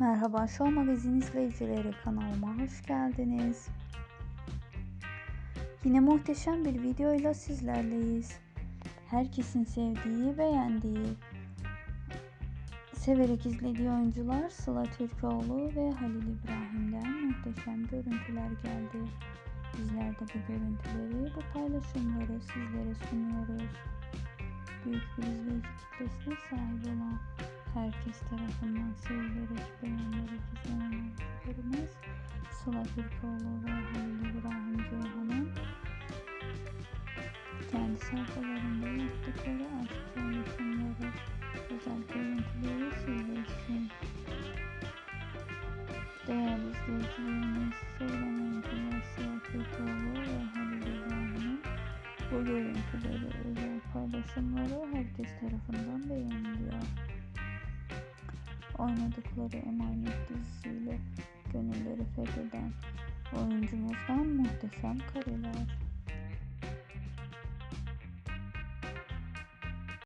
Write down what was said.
Merhaba Show Magazin izleyicileri kanalıma hoş geldiniz. Yine muhteşem bir videoyla sizlerleyiz. Herkesin sevdiği, beğendiği, severek izlediği oyuncular Sıla Türkoğlu ve Halil İbrahim'den muhteşem görüntüler geldi. Bizler de bu görüntüleri, bu paylaşımları sizlere sunuyoruz. Büyük bir izleyici kitlesine sahip olan herkes tarafından sevilerek, beğenilerek izlenen oyuncularımız Sıla Türkoğlu ve Halil İbrahim Ceyhan'ın kendi sayfalarında yaptıkları aşk paylaşımları, özel görüntüleri sizler için. Değerli izleyicilerimiz, oyuncular Sıla Türkoğlu ve Halil İbrahim'in bu görüntüleri, özel paylaşımları herkes tarafından beğeniliyor. Oynadıkları Emanet dizisiyle gönülleri fetheden oyuncumuzdan muhteşem kareler.